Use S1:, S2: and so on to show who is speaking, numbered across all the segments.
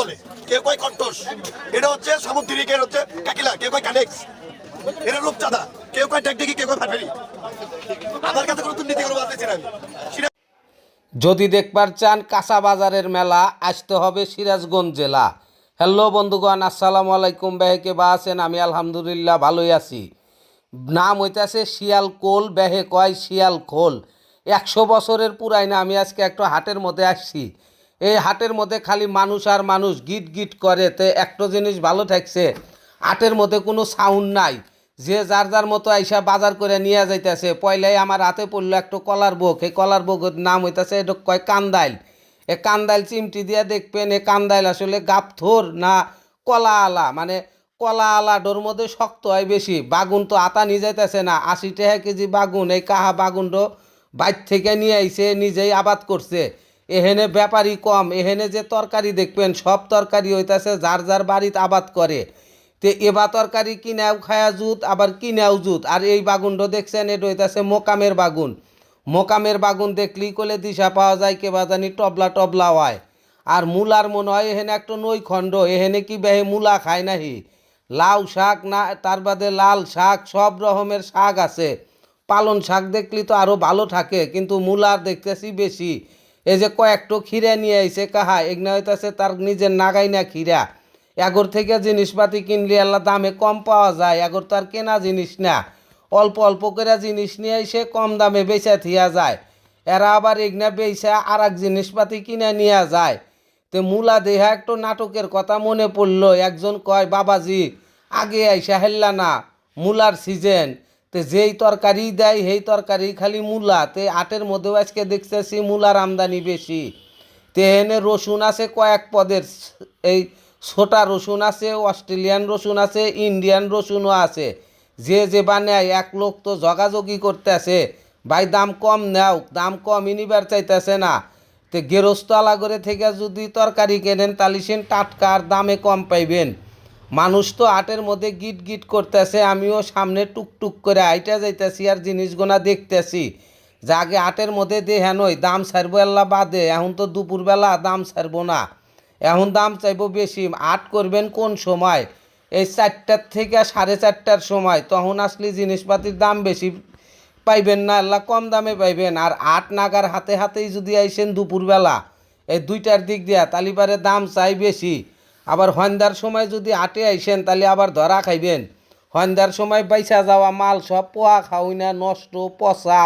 S1: বলে। কয় এটা হচ্ছে সামুদ্রিক, এর হচ্ছে কাকিলা কয় কানেক্স? এটা রূপচাঁদা। কেউ কয় কয় আমার কাছে কোনো
S2: যদি দেখবার চান কাঁচা বাজারের মেলা, আসতে হবে সিরাজগঞ্জ জেলা। হ্যালো বন্ধুগণ, আসসালামু আলাইকুম। বেহেকে বা আছেন? আমি আলহামদুলিল্লাহ ভালোই আছি। নাম হইতাছে শিয়াল কোল, বেহে কয় শিয়াল খোল। একশো বছরের পুরাই না আমি আজকে একটু হাটের মধ্যে আসছি। এই হাটের মধ্যে খালি মানুষ আর মানুষ গিট গিট করে, তে একটা জিনিস ভালো থাকছে হাটের মধ্যে কোনো সাউন্ড নাই। যে যার যার মতো আইসা বাজার করে নিয়ে যাইতেছে, পয়লাই আমার হাতে পড়ল একটা কলার বোক এই কলার বোকের নাম হইতাছে এটা কয় কান্দাইল। এ কান্দাইল চিমটি দিয়ে দেখবেন, এ কান্দাইল আসলে গাপথোর না কলা আলা? মানে কলা আলা ডোর মধ্যে শক্ত হয় বেশি, বাগুন তো আতা নিয়ে যাইতেছে না, আশি টাকা কেজি বাগুন, এই কাহা বাগুনটো বাইর থেকে নিয়ে আইছে, নিজেই আবাদ করছে। এহেনে ব্যাপারই কম, এহেনে যে তরকারি দেখবেন, সব তরকারি হইতাছে যার যার বাড়িতে আবাদ করে। তে এবার তরকারি কিনাও খায়া জুত, আবার কিনাও জুত। আর এই বাগুনটা দেখছেন এটা হইতাছে মোকামের বাগুন। মোকামের বাগুন দেখলেই কোলে দিশা পাওয়া যায় কেবা জানি টবলা টবলা হয়। আর মূলার মনে হয় এখানে একটা নই খণ্ড এখানে কি বেহে মূলা খায় নাহি? লাউ শাক না, তার বাদে লাল শাক, সব রকমের শাক আছে। পালন শাক দেখলি তো আরও ভালো থাকে, কিন্তু মূলার দেখতেছি বেশি। এই যে কয়েকটো খিরা নিয়ে আইছে, কাহা? এগনা হইতাছে তার নিজের নাগাই না খিরা এগর থেকে জিনিসপাতি কিনলে আল্লাহ দামে কম পাওয়া যায়, এগর তো আর কেনা জিনিস না। অল্প অল্প করে জিনিস নিয়ে এসে কম দামে বেচা থিয়া যায়। এরা আবার এগনা বেচা আর এক জিনিসপাতি কিনে নিয়ে যায়। তে মূলা দেহা একটু নাটকের কথা মনে পড়ল, একজন কয়, বাবাজি, আগে আইসা হেললা না, মূলার সিজন তে যেই তরকারি দেয়, সেই তরকারি খালি মূলা। তে আটের মধ্যেও আজকে দেখতেছি মূলার আমদানি বেশি। তে এনে রসুন আছে কয়েক পদের, এই ছোটা রসুন আছে, অস্ট্রেলিয়ান রসুন আছে, ইন্ডিয়ান রসুনও আছে। যে যে বানায়, এক লোক তো জগাজগি করতেছে। ভাই, দাম কম নেও, দাম কম নিবার চাইতেছে না। তে গেরস্ত আলাগরে থেকে যদি তরকারি কেনেন, তাহলে সেন টাটকার দামে কম পাইবেন। মানুষ তো আটের মধ্যে গিট গিট করতেছে, আমিও সামনে টুকটুক করে আইটা যাইতেছি আর জিনিসগুনা দেখতেছি। যে আগে আটের মধ্যে দেহা নই দাম ছাড়বো আল্লাহ বাদে, এখন তো দুপুরবেলা দাম ছাড়বো না। এখন দাম চাইব বেশি, আট করবেন কোন সময়? এই চারটার থেকে সাড়ে চারটার সময়, তখন আসলে জিনিসপাতির দাম বেশি পাইবেন না, আল্লাহ কম দামে পাইবেন। আর আট নাগার হাতে হাতেই যদি আইসেন দুপুরবেলা, এই দুইটার দিক দিয়া তালিবারে দাম চাই বেশি। আবার সন্ধ্যার সময় যদি আটে আইসেন, তাহলে আবার ধরা খাইবেন। সন্ধ্যার সময় বাইসা যাওয়া মাল সব পোয়া খাওই না নষ্ট, পচা,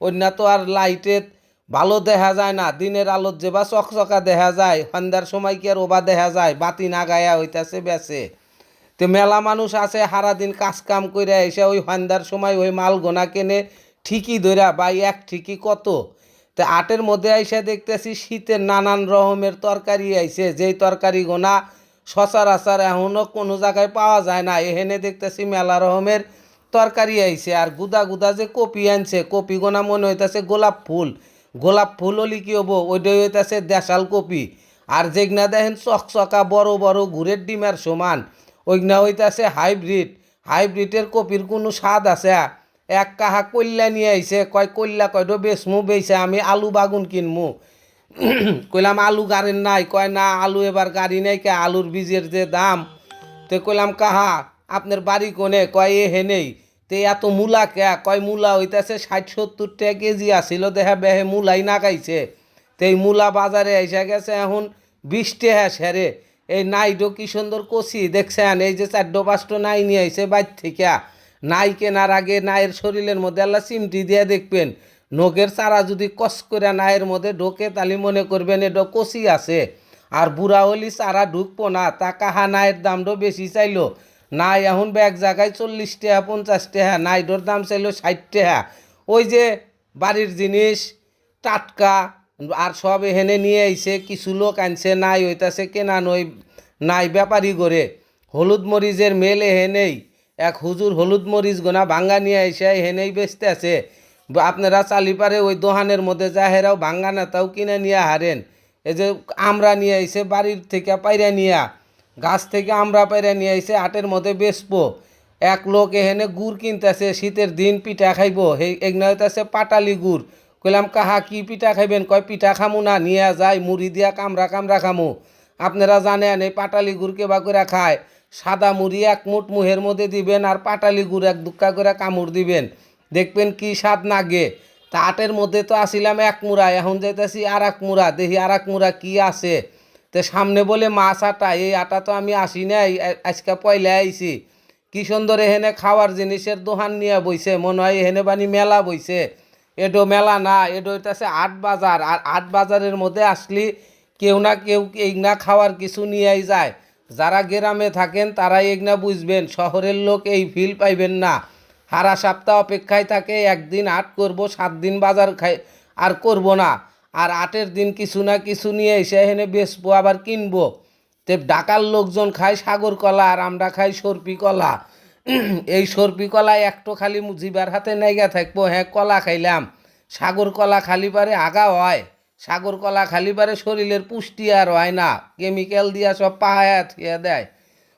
S2: অন্য তো আর লাইটের ভালো দেখা যায় না, দিনের আলোর যে বা চকচকা দেখা যায় সন্ধ্যার সময় কি আর ওবা দেখা যায়, বাতি না গায়া হইতাছে বেছে তো মেলা মানুষ আছে, সারাদিন কাজ কাম করে এসে ওই সন্ধ্যার সময় ওই মাল গোনা কেনে ঠিকই ধরা বা এক ঠিকই কত? তো আটের মধ্যে আইসা দেখতেছি শীতের নানান রকমের তরকারি আইছে, যেই তরকারি গোনা সচরাচর এখনও কোনো জায়গায় পাওয়া যায় না। এখানে দেখতেছি মেলা রকমের তরকারি আইছে। আর গুদা গুদা যে কপি আনছে কপি গোনা মনে হইতাছে গোলাপ ফুল। গোলাপ ফুল হলি কি হব? ওইটাই হইতাছে দেশাল কপি। আর যেগনা দেখেন চকচকা বড় বড় ঘুরের ডিমের সমান। ওইগনা হইতাছে হাইব্রিড। হাইব্রিডের কপির কোনো স্বাদ আছে? এক কাহা কল্যা নিয়ে আইছে। কয় কল্যা কয়টো বেচমু, বেচে আমি আলু বাগুন কিনমু। কইলাম, আলু গাড়ির নাই। কয়, না, আলু এবার গাড়ি নাই কে? আলুর বীজের যে দাম। তো কইলাম, কাহা? আপনার বাড়ি কোনে? কয়, এ হে নেই। তে এত মূলা কে? কয়, মূলা হইতাছে ষাট সত্তর টাকা কেজি আসিল দেখা বেহে মূলাই না খাইছে তো এই মূলা বাজারে এসে গেছে এখন বিশ টাকা সেরে। এই নাইডো কি সুন্দর কষি দেখছেন? এই যে চারটো পাঁচটো নাই নিয়ে আইছে বাইর থেকে। নাই কেনার আগে নায়ের শরীরের মধ্যে আল্লাহ চিমটি দিয়ে দেখবেন। নখের চারা যদি কস করে নায়ের মধ্যে ঢোকে, তাহলে মনে করবেন এটা কষি আছে। আর বুড়া হলি চারা ঢুকবো না, তা কাহা নায়ের দামটাও বেশি চাইলো? নাই, এখন এক জায়গায় চল্লিশ টাকা পঞ্চাশ টাকা নাইডোর দাম চাইলো ষাট টাকা ওই যে বাড়ির জিনিস, টাটকা, আর সব এখানে নিয়ে আইছে, কিছু লোক আনছে, নাই হইতাছে, কেনা নই নাই ব্যাপারী করে। হলুদ মরিচের মেল এহেনেই এক হুজুর হলুদ মরিচ গোনা ভাঙ্গা নিয়ে আইসে এহেনেই বেচতে আছে। আপনারা চালিপারে ওই দোহানের মধ্যে যাহেরাও ভাঙ্গা নেতাও কিনে নিয়ে হারেন। এই যে আমরা নিয়ে আইসে বাড়ির থেকে পাইরা নিয়া, গাছ থেকে আমরা পাইরা নিয়ে আইসে হাটের মধ্যে বেচবো। এক লোক এখানে গুড় কিনতেছে, শীতের দিন পিঠা খাইব। সেই এগনা হইতেছে পাটালি গুড়। কইলাম, কাহা কি পিঠা খাইবেন? কয়, পিঠা খামু না, নিয়ে যাই, মুড়ি দিয়া কামরা কামরা খামু। আপনারা জানেন, এই পাটালি গুড় কেবা করে খায়? সাদা মুড়ি এক মুঠ মুহের মধ্যে দিবেন আর পাটালি গুড় এক দুক্কা করে কামড় দিবেন। দেখবেন কি স্বাদ নাগে তা আটের মধ্যে তো আসিলাম এক মুড়া, এখন যাইতেছি আর এক মুড়া, দেখি আর এক মুড়া কি আছে। তো সামনে বলে মাছ আটা, এই আটা তো আমি আসি নাই আজকে পয়লা আইছি। কি সুন্দর এখানে খাওয়ার জিনিসের দোকান নিয়ে বইছে, মনে হয় এখানে বানি মেলা বইছে। এটো মেলা না এটো হইতাছে আট বাজার, আর আট বাজারের মধ্যে আসলি কেউ না কেউ এইগনা খাওয়ার কিছু নিয়েই যায়। যারা গ্রামে থাকেন তারাই এগনা বুঝবেন, শহরের লোক এই ফিল পাইবেন না। সারা সপ্তাহ অপেক্ষায় থাকে, একদিন আট করব, সাত দিন বাজার খাই, আর করব না। আর আটের দিন কিছু না কিছু নিয়ে এসে এখানে বেচবো, আবার কিনবো। তে ঢাকার লোকজন খায় সাগর কলা, আর আমরা খাই সর্পি কলা। এই সর্পি কলা একটো খালি জিবার হাতে নাইগা থাকব হ্যাঁ কলা খাইলাম। সাগর কলা খালি পারে আগা হয়, সাগর কলা খালি পারে শরীরের পুষ্টি আর হয় না। কেমিক্যাল দিয়া সব পাহায়া থিয়া দেয়।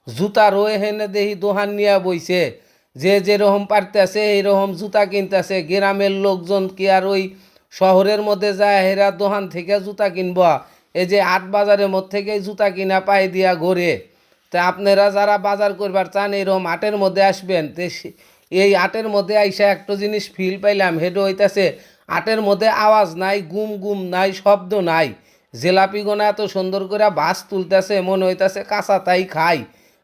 S2: জুতা রয়ে হেনে দেহি দোহান নিয়ে বইছে। যে যেরকম পারতেছে, এইরকম জুতা কিনতেছে। গ্রামের লোকজন কি আর ওই শহরের মধ্যে যায়, হেরা দোকান থেকে জুতা কিনব? এই যে আট বাজারের মধ্যে থেকে জুতা কিনা পাই দিয়া ঘোরে। তা আপনারা যারা বাজার করবার চান এরকম আটের মধ্যে আসবেন। তে এই আটের মধ্যে আইসা একটা জিনিস ফিল পাইলাম, হেডো হইতাছে, আটের মধ্যে আওয়াজ নাই, গুম গুম নাই, শব্দ নাই। জেলাপি গোনা এত সুন্দর করে বাস তুলতেছে, মনে হইতাছে কাঁচা তাই খাই।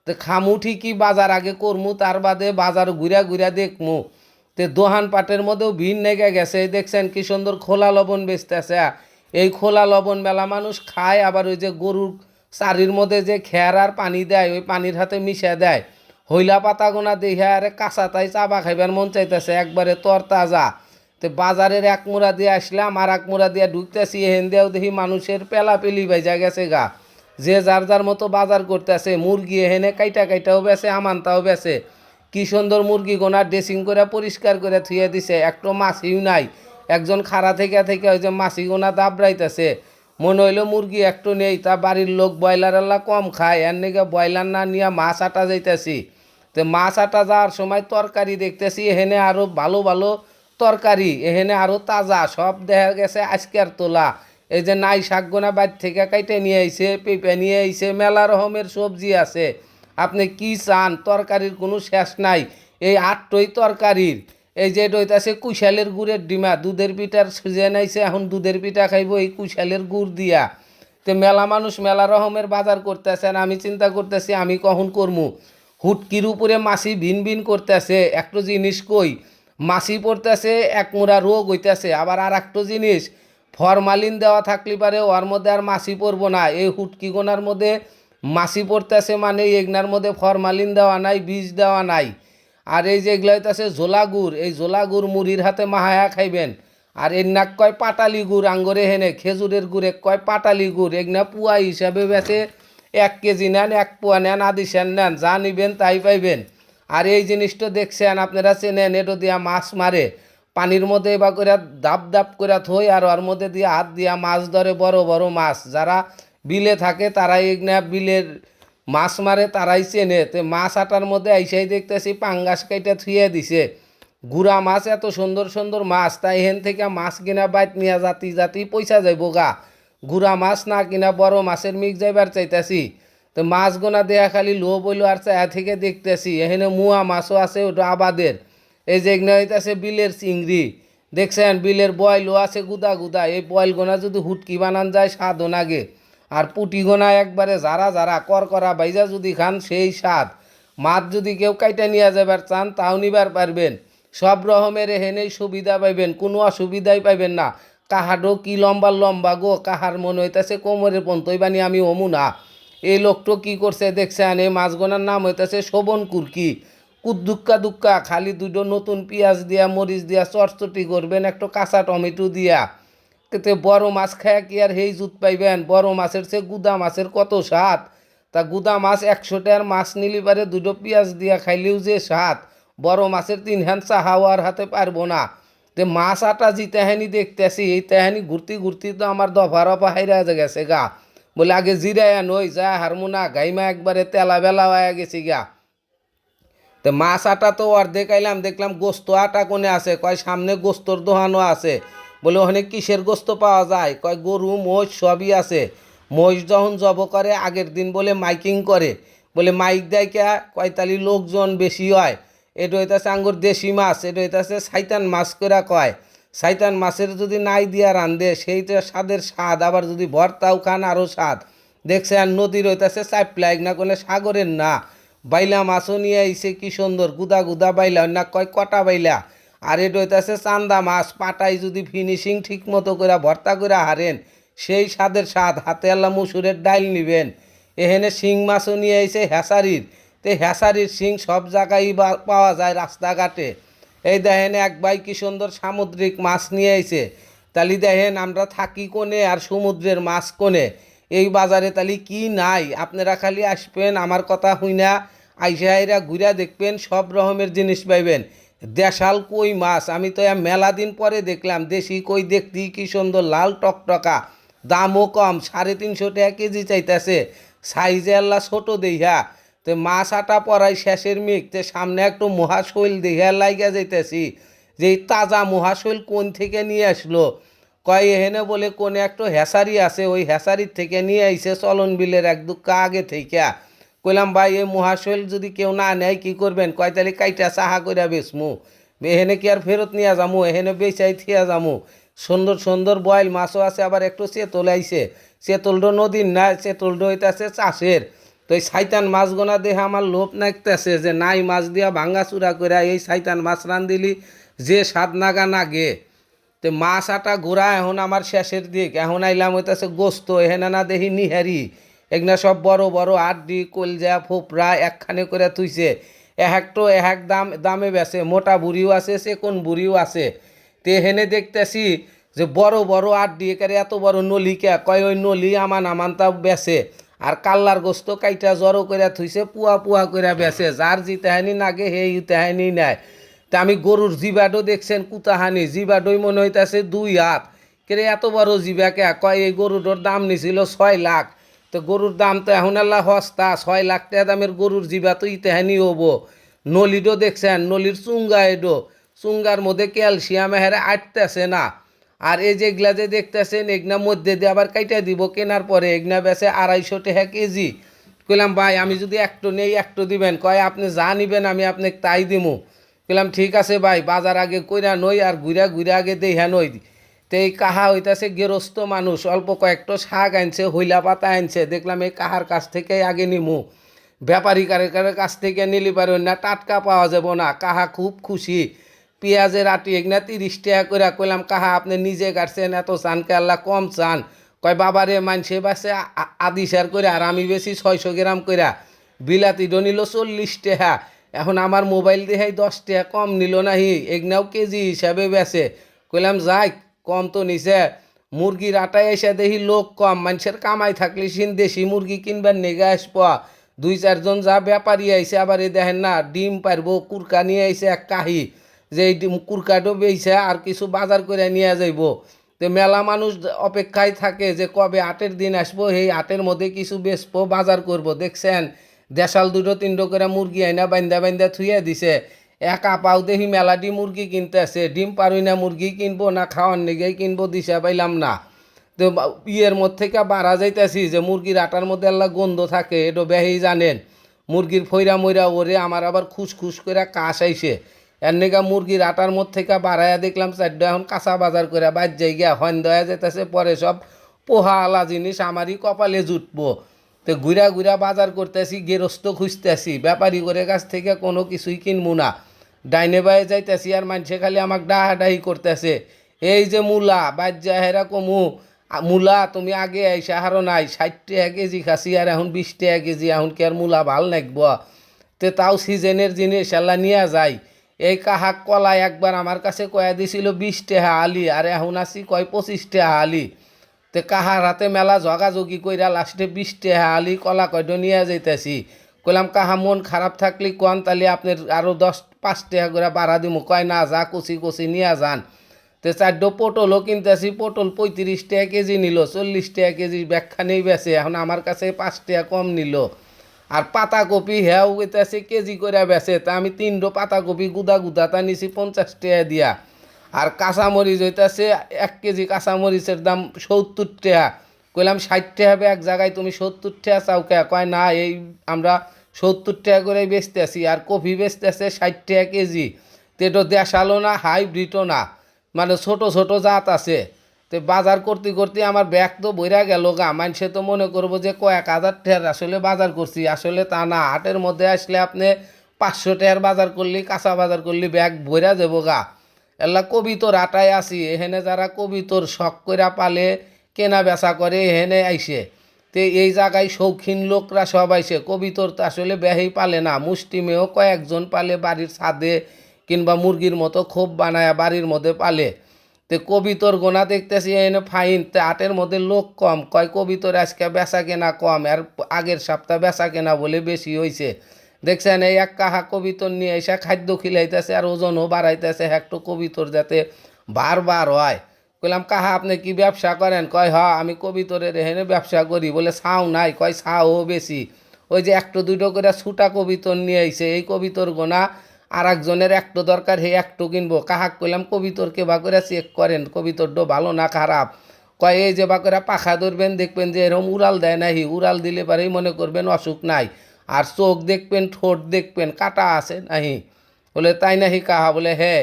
S2: তো খামু ঠিকই বাজার আগে করমু, তার বাদে বাজার ঘুরা ঘুরা দেখমু। তে দোহান পাটের মধ্যেও ভিড় নেগে গেছে দেখছেন কি সুন্দর খোলা লবণ বেচতেছে এই খোলা লবণ মেলা মানুষ খায়, আবার ওই যে গরুর চারির মধ্যে যে খের আর পানি দেয়, ওই পানির হাতে মিশে দেয়। হইলা পাতা গোনা দেখে আরে কাঁচা তাই চাবা খাইবার মন চাইতেছে, একবারে তর তাজা তো বাজারের এক মুড়া দিয়ে আসলাম, আর এক মুড়া দিয়ে ঢুকতেছি হেন দিয়েও দেখি মানুষের পেলা পেলি বাইজা গেছে গা। যে যার যার মতো বাজার করতেছে, মুরগি এহেনে কাইটা কাইটাও বেছে আমানতাও বেছে কি সুন্দর মুরগি গোনা ড্রেসিং করে পরিষ্কার করে থুয়ে দিছে, একটু মাছিও নাই। একজন খাড়া থেকে থেকে ওই যে মাছি গোনা দাবড়াইতেছে। মনে হইল মুরগি একটু নেই, তা বাড়ির লোক ব্রয়লার আল্লাহ কম খায়, এর নাকি ব্রয়লার না নিয়ে মাছ আটা যাইতেছি। তো মাছ আটা যাওয়ার সময় তরকারি দেখতেছি এখানে আরও ভালো ভালো তরকারি এখানে আরও তাজা, সব দেখা গেছে আজকের তোলা। এই যে নাই শাকগোনা বাইর থেকে কাইটে নিয়ে আইছে, পেঁপে নিয়ে আইছে, মেলা রকমের সবজি আছে। আপনি কি চান? তরকারির কোনো শেষ নাই। এই আটটই তরকারির। এই যে এটা কুশালের গুড়ের ডিমা। দুধের পিঠার সিজন আইছে, এখন দুধের পিঠা খাইব এই কুশালের গুড় দিয়া। তো মেলা মানুষ মেলা রকমের বাজার করতেছেন আমি চিন্তা করতেছি, আমি কখন করমু? হুটকির উপরে মাছি ভিন ভিন করতেছে, একটু জিনিস কই? মাছি পড়তেছে, এক মুড়া রোগ হইতেছে, আবার আর একটা জিনিস ফরমালিন দেওয়া থাকলে পারে ওর মধ্যে আর মাছি পড়ব না। এই হুটকি গোনার মধ্যে মাছি পড়তেছে মানে এগনার মধ্যে ফরমালিন দেওয়া নাই, বীজ দেওয়া নাই। আর এই যে এগুলো হইতেছে জোলা গুড়, এই জোলা গুড় মুড়ির হাতে মাহায়া খাইবেন। আর এর নাক কয় পাটালি গুড়, আঙ্গরে হেনে খেজুরের গুড়ে কয় পাটালি গুড়, এগনা পুয়া হিসাবে বেছে এক কেজি নেন, এক পোয়া নেন, আদি সেন নেন, যা নিবেন তাই পাইবেন। আর এই জিনিসটা দেখছেন, আপনারা চেনেন, এটো দিয়া মাছ মারে। পানির মধ্যে বা করে দাপ দাপ করে থই আর ওর মধ্যে দিয়ে হাত দিয়া মাছ ধরে বড় বড় মাছ। যারা বিলে থাকে তারাই এগনা বিলের মাছ মারে তারাই চেনে। তো মাছ আটার মধ্যে আইসাই দেখতেছি পাঙ্গাস কাইটা থুয়ে দিছে। গুড়া মাছ এত সুন্দর সুন্দর মাছ তাই হেন থেকে মাছ কিনা বাইত নিয়া জাতি জাতি পয়সা যাইব গা। গুড়া মাছ না কিনা বড় মাছের মিক যাইবার চাইতাছি। তো মাছ গোনা দেয়া খালি লো বইলো আর চা থেকে দেখতেছি। এখানে মুয়া মাছও আছে, ওটা আবাদের। এই যে এখানে হইতাছে বিলের চিংড়ি। দেখছেন, বিলের বয়লও আছে গুদা গুদা। এই বয়ল গোনা যদি হুটকি বানান যায় স্বাদ নাগে। আর পুটি গোনা একবারে যারা যারা করকরা বাইজা যদি খান, সেই স্বাদ। মাছ যদি কেউ কাইটা নিয়ে যাবার চান, তাও নিবার পারবেন। সব রকমের এহেনেই সুবিধা পাইবেন, কোনো অসুবিধাই পাইবেন না। কাহারও কি লম্বা লম্বা গো, কাহার মনে হইতাছে কোমরের পন্তই বানি আমি অমু না এই লোকটো কি করছে, দেখছেন, এই মাছগোনার নাম হইতাছে শোভন কুরকি। কুদ্দুক্কা দুক্কা, খালি দুটো নতুন পেঁয়াজ দিয়া, মরিচ দিয়া, চটচটি করবেন, একটু কাঁচা টমেটো দিয়া। কিন্তু বড় মাছ খায় কি আর হেই জুত পাইবেন? বড় মাছের চেয়ে গুদা মাছের কত স্বাদ? তা গুদা মাছ একশোটার মাছ নিলি পারে দুটো পেঁয়াজ দিয়া খাইলেও যে স্বাদ? বড় মাছের তিন হ্যান্ড চাহাওয়ার হাতে পারব না। তে মাছ আটা যে তেহানি দেখতেছি, এই তেহানি ঘুরতি ঘুরতি তো আমার দফা রফা হাইরা গেছে গা। বলে আগে জিরায়া নই, যা হারমোনা গাইমা একবারে তেলা বেলা হয়ে গেছি গা। তো মাছ আটা তো অর্ধেক আইলাম, দেখলাম গোস্ত আটা কোনে আছে? কয়, সামনে গোস্তর দোকানও আছে। বলে, ওখানে কিসের গোস্ত পাওয়া যায়? কয়, গরু মোষ সবই আছে। মহিষ যখন জব করে, আগের দিন বলে মাইকিং করে। বলে, মাইক দেয় কে? কয়তালি লোকজন বেশি হয়। এটা হইতাছে আঙ্গুর দেশি মাছ, এটা হইতাছে সাইতান মাছ করে কয়। সাইতান মাছের যদি নাই দিয়া রান্ধে, সেইটা স্বাদের স্বাদ। আবার যদি ভর্তাও খান, আরও স্বাদ। দেখছে আর নদীর হইতাছে চাপলাইক না কোনো সাগরের না। বাইলা মাছও নিয়ে আইছে, কি সুন্দর, গুদা গুদা বাইলা না কয় কটা বাইলা? আর এটা হইতাছে চান্দা মাছ পাটাই যদি ফিনিশিং ঠিক মতো করে ভর্তা করে হারেন, সেই স্বাদের স্বাদ, হাতে আল্লাহ মুসুরের ডাইল নিবেন। এখানে শিং মাছও নিয়ে আইছে হ্যাসারির তে হ্যাসারির শিং সব জায়গায় পাওয়া যায় রাস্তাঘাটে। এই দেখেন এক ভাই কি সুন্দর সামুদ্রিক মাছ নিয়ে আইছে। তালি দেখেন আমরা থাকি কোনে আর সমুদ্রের মাছ কোনে? এই বাজারে তালি কি নাই? আপনারা খালি আসবেন, আমার কথা হই না আইসাইরা ঘুরা দেখবেন, সব রকমের জিনিস পাইবেন। দেশাল কই মাছ? আমি তো মেলা দিন পরে দেখলাম, দেশি কই দেখতে কি সুন্দর, লাল টকটকা। দামও কম, সাড়ে তিনশো টাকা কেজি চাইতেছে। সাইজে আল্লাহ ছোটো দেইহা। তো মাছ আটা পরাই শেষের মিক তে সামনে একটু মহাশৈল দেহা লাইগা যাইতেছি। যে তাজা মহাশৈল কোন থেকে নিয়ে আসলো? কয় এহেনে বলে কোন একটা হেসারি আছে, ওই হেসারির থেকে নিয়ে আইসে চলন বিলের এক দুঃখা আগে থেকে কইলাম, ভাই, এই মহাশৈল যদি কেউ না নেয়, কি করবেন? কয়, তাহলে কাইটা চাহা কইরা বেসমু এহেনে কি আর ফেরত নিয়ে যামু? এহেনে বেচাই থিয়া যামু। সুন্দর সুন্দর বয়েল মাছও আছে, আবার একটু চেতল আইছে। চেতলটো নদীর না চেতলটো হইতাছে চাষের। তো এই সাইতান মাছ গোনা দেখে আমার লোভ নাকতেছে যে নাই মাছ দিয়া ভাঙ্গা চূড়া করে এই সাইতান মাছ রান্ধিলি, যে স্বাদ নাগা নাগে। তো মাছ আটা ঘোরা এখন আমার শেষের দিক। এখন আইলাম হইতাছে গোস্ত এখানে না দেখি নিহারি। এগুলা সব বড় বড় আড্ডি, কলজা ফোপরা একখানে করে তুইছে এক এক দাম, দামে বেছে, মোটা বুড়িও আছে, সে কোন বুড়িও আছে? তে হেনে দেখতেছি যে বড় বড় আড্ডি একারে এত বড় নলিকা, কয় ওই নলি আমান আমান তা বেছে। আর কাল্লার গোস্ত কাইটা জড়ো করে থুইছে, পুয়া পুয়া করে বেছে। যার জি তেহানি নাগে সেই তেহানি নেয় তা আমি গরুর জিবাডো দেখছেন কুতাহানি, জিবাডোই মনে হইতাছে দুই হাত। কেরে এত বড় জিবাকে? কয় এই গরুটার দাম নিছিল ছয় লাখ। তো গরুর দাম তো এখন আল্লাহ সস্তা ছয় লাখ টাকা দামের গরুর জিবা তো ইতেহানি হব। নলিডো দেখছেন, নলির চুঙ্গা এডো। চুঙ্গার মধ্যে ক্যালসিয়াম হেরে আটতেছে না। আর এই যেগুলা যে দেখতেছেন এগনা মধ্যে দিয়ে আবার কাইটা দিব, কেনার পরে এগনা বেছে আড়াইশো টাকা কেজি। কইলাম, ভাই, আমি যদি একটু নেই একটু দিবেন, কয় আপনি যা নিবেন আমি আপনাকে তাই দিমু। কইলাম, ঠিক আছে ভাই, বাজার আগে কইরা নই, আর ঘুরা ঘুরা আগে দেহা নই। তো এই কাহা হইতাছে গেরস্ত মানুষ। অল্প কয়েকটা শাক আনছে, হইলা পাতা আনছে। দেখলাম এই কাহার কাছ থেকে আগে নিমু। ব্যাপারী কারের কাছ থেকে নিলি পারবেন না, টাটকা পাওয়া যাব না। কাহা খুব খুশি। পেঁয়াজের আটি এগনা তিরিশ টাকা করে কইলাম, কাহা, আপনি নিজে কাটছেন, এত চান কে? আল্লাহ কম চান। কয় বাবারে মানছে বাসে আদি সার করে আর আমি বেশি ছয়শো গ্রাম কইরা বিলাতি নিল চল্লিশ টাকা। এখন আমার মোবাইল দেখাই দশ টাকা কম নিল নাহি। এগনাও কেজি হিসাবে বেছে কইলাম যাই কম তো নিছে। মুরগির আটায় এসে দেখি লোক কম। মানুষের কামাই থাকলে সিন দেশি মুরগি কিনবার নেগে আসব। দুই চারজন যা ব্যাপারী আইছে, আবার এই দেখেন না, ডিম পারব, কুরকা নিয়ে আইসে এক কাহি। যে এই ডিম, কুরকাটো বেইছে, আর কিছু বাজার করে নিয়ে যাইব। তো মেলা মানুষ অপেক্ষায় থাকে যে কবে আটের দিন আসব, সেই আটের মধ্যে কিছু বেচবো, বাজার করব। দেখছেন, দেশাল দুটো তিনটো করে মুরগি আইনা বান্ধা বান্ধা থুইয়া দিছে। এক দেখি মেলাটি মুরগি কিনতে আছে। ডিম পারুই না, মুরগি কিনবো না, খাওয়ার নেগেই কিনবো, দিশা পাইলাম না। তো ইয়ের মধ্যে থেকে বাড়া যাইতেছি যে মুরগির আটার মধ্যে আল্লাহ গন্ধ থাকে এটা বেহেই জানেন। মুরগির ফইরা মইরা ওরে আমার আবার খুসখুস করে কাশ আইসে এর নেগা মুরগির আটার মধ্যে থেকে বাড়াইয়া দেখলাম চারটা এখন কাঁচা বাজার করে বাদ যাই গিয়া হন দেয়া যেতেছে পরে সব পোহা আলা জিনিস আমারই কপালে জুটবো। তো ঘুরা ঘুরা বাজার করতেছি, গেরস্ত খুঁজতেছি, ব্যাপারী করে কাছ থেকে কোনো কিছুই কিনবো না। ডাইনে বায়ে যাইতেছি আর মানুষে খালি আমাকে ডাহাডাহি করতেছে। এই যে মূলা, বাজ্যা হেরা কমু। মূলা তুমি আগে আইসা হারো নাই, ষাট টাকা কেজি খাসি আর এখন বিশ টাকা কেজি, এখন কি আর মূলা ভালো নাকব তে তাও সিজনের জিনিস আল্লাহ নিয়ে যায় এই কাহাক কলা একবার আমার কাছে কয়া দিছিল বিশ টাকা আলি, আর এখন আসি কয় পঁচিশ টাকা আলি। তে কাহার হাতে মেলা জগাজগি কইরা লাস্টে বিশ টাকা আলি কলা কয়টো নিয়ে যাইতেছি। কইলাম, কাহা মন খারাপ থাকলে কন তাহলে আপনি আরও দশ পাঁচ টাকা করে বাড়া দিমু। কয়, না যা, কচি কচি, নিয়ে যান। তো চারটো পটলও কিনতেছি, পটল পঁয়ত্রিশ টাকা কেজি নিল, চল্লিশ টাকা কেজি ব্যাখ্যা নেই বেছে এখন আমার কাছে পাঁচ টাকা কম নিল। আর পাতাকপি হ্যাও গেতেছে, কেজি করে বেছে তা আমি তিনটো পাতাকপি গুদা গুদা তা নিছি পঞ্চাশ টাকা দিয়া। আর কাঁচামরিচ হইতাছে, এক কেজি কাঁচামরিচের দাম সত্তর টাকা। কইলাম, ষাট টাকা হবে, এক জায়গায় তুমি সত্তর টাকা চাও কে? কয়, না, এই আমরা সত্তর টাকা করে বেচতে আছি, আর কফি বেচতে আছে ষাট টাকা কেজি। তো এটা দেশালো না, হাইব্রিডও না। মানে ছোট ছোট জাত আছে। তো বাজার করতে করতে আমার ব্যাগ তো বইরা গেল গা। মানুষে তো মনে করব যে কয়েক হাজার টাকার আসলে বাজার করছি। আসলে তা না, হাটের মধ্যে আসলে আপনি পাঁচশো টাকার বাজার করলি, কাঁচা বাজার করলি ব্যাগ বইরা যাব গা। এলা কবিতর আটায় আসি এখানে যারা কবিতর শখ কইরা পালে, কেনা বেচা করে এখানে আইসে। তে এই জায়গায় শৌখিন লোকরা সব আইসে কবিতর তো আসলে বেহেই পালে না। মুষ্টিমেয় কয়েকজন পালে বাড়ির ছাদে কিংবা মুরগির মতো খোপ বানায় বাড়ির মধ্যে পালে। তে কবিতর গোনা দেখতেছি এনে ফাইন। তে আটের মধ্যে লোক কম। কয় কবিতর আজকে বেচা কেনা কম? আর আগের সপ্তাহ বেচা কেনা বলে বেশি হয়েছে দেখছেন, এই এক কাহা কবিতর নিয়ে এসে খাদ্য খিলাইতেছে আর ওজনও বাড়াইতেছে। একটু কবিতর যাতে বারবার হয়। কইলাম, কাহা, আপনি কি ব্যবসা করেন? কয় হ আমি কবিতরের এখানে ব্যবসা করি। বলে, ছাও নাই। কয়, ছাও বেশি। ওই যে একটু দুটো করে ছুটা কবিতর নিয়ে আইছে, এই কবিতর গোনা আর একজনের একটু দরকার, হে একটু কিনবো। কাহাক কইলাম, কবিতর কে বা করে চেক করেন কবিতর ডো ভালো না খারাপ? কয়, এই যে বা করে পাখা ধরবেন, দেখবেন যে এরকম উড়াল দেয় নাহি। উড়াল দিলে পারেই মনে করবেন অসুখ নাই। আর চোখ দেখবেন, ঠোঁট দেখবেন, কাটা আছে নাহি? বলে, তাই নাহি কাহা? বলে হে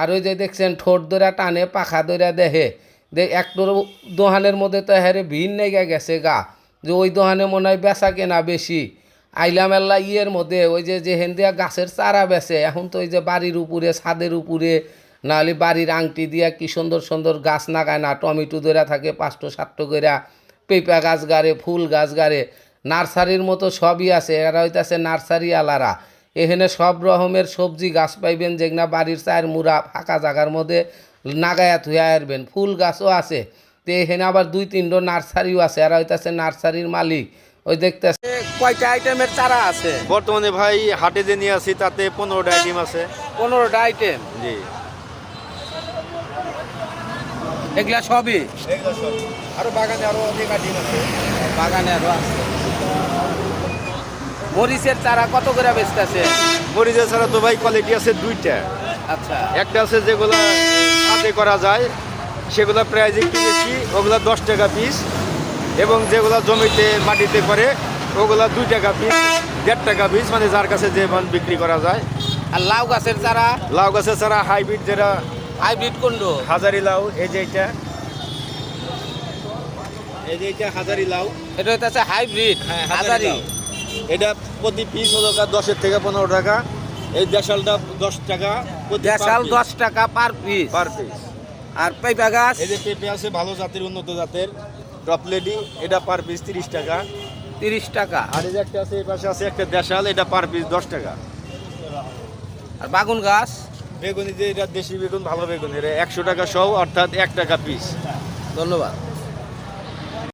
S2: আর ওই যে দেখছেন ঠোঁট ধরা টানে, পাখা ধরা দেহে দেখ একটুর দোহানের মধ্যে তো হ্যারে ভিড় নেগে গেছে গা। যে ওই দোহানে মনে হয় বেচা কেনা বেশি। আইলাম এল্লা ইয়ের মধ্যে ওই যে যে হেন্দিয়া গাছের চারা বেছে এখন তো ওই যে বাড়ির উপরে, ছাদের উপরে, নাহলে বাড়ির আংটি দিয়া কি সুন্দর সুন্দর গাছ নাগায় না, টমেটো ধরা থাকে, পাঁচটো সাতটো করে, পেঁপা গাছ গাড়ে, ফুল গাছ গাড়ে। নার্সারির মতো সবই আছে, এরা হইতাছে নার্সারি আলারা এখানে সব রকমের সবজি গাছ পাইবেন যেগুলা বাড়ির চায়ের মুড়া ফাঁকা জায়গার মধ্যে নাগায়া থুয়া আসবেন ফুল গাছও আছে। তো এখানে আবার দুই তিনটো নার্সারিও আছে। এরা হইতাছে নার্সারির মালিক। ওই দেখতেছে কয়টা আইটেমের চারা আছে?
S3: বর্তমানে ভাই হাটে যে নিয়ে আসি তাতে পনেরোটা আইটেম আছে।
S2: পনেরোটা আইটেম?
S3: জি।
S2: এগুলা সবই।
S3: আরও বাগানে আরও অনেক আইটেম আছে।
S2: বাগানে আরও আছে। মরিচের চারা কত করে বেচতেছে?
S3: মরিচের ছাড়া তো ভাই কোয়ালিটি আছে দুইটা।
S2: আচ্ছা।
S3: একটা আছে যেগুলো হাতে করা যায় সেগুলো প্রাইস একটু বেশি ওগুলো দশ টাকা পিস এবং যেগুলো জমিতে মাটিতে করে ওগুলো দুই টাকা পিস দেড় টাকা পিস মানে যার কাছে যে মান বিক্রি করা যায়।
S2: আর লাউ গাছের চারা?
S3: লাউ গাছের ছাড়া হাইব্রিড যেটা
S2: হাইব্রিড কোনটো
S3: হাজারি লাউ এই যে এটা। এই যে এটা হাজারি লাউ।
S2: এটা হচ্ছে হাইব্রিড
S3: হ্যাঁ,
S2: হাজারি।
S3: এটা প্রতি পিস হলো দশের থেকে পনেরো টাকা। এই দেশালটা দশ টাকা
S2: দেশাল দশ টাকা পার পিস
S3: পার পিস
S2: আর পেঁপা গাছ?
S3: এই যে পেঁপে আছে ভালো জাতের উন্নত জাতের। টপ লেডি এটা পার পিস তিরিশ টাকা।
S2: তিরিশ টাকা।
S3: আর এই যে একটা আছে এই পাশে আছে একটা দেশাল এটা পার পিস দশ টাকা।
S2: আর বাগুন গাছ?
S3: বেগুনি যে এটা দেশি বেগুন ভালো বেগুন এটা একশো টাকা সহ অর্থাৎ এক টাকা পিস
S2: ধন্যবাদ।